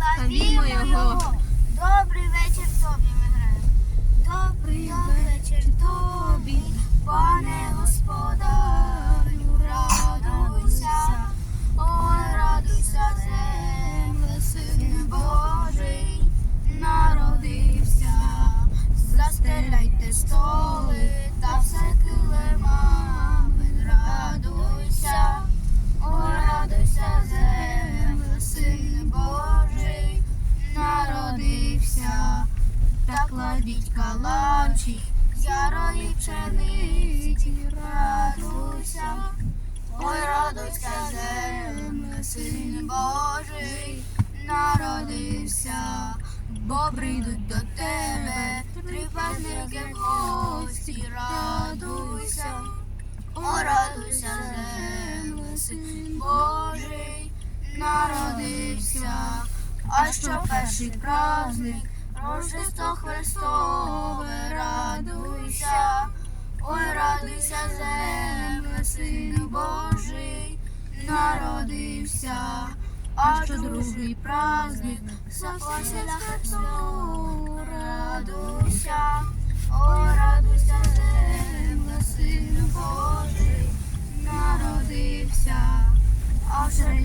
славімо Його. Добрий вечір калачі, ярої пшениці, радуйся, ой, радуйся, земле, син Божий, народився, бо прийдуть до тебе, три пазники в гості, радуйся, ой, радуйся, земле, син Божий, народився, а що перший праздник, Рождество Христове, радуйся, ой, радуйся, земле, син Божий, народився, а що другий праздник, Спасителя Христу, радуйся, ой, радуйся, земле, син Божий, народився, а вже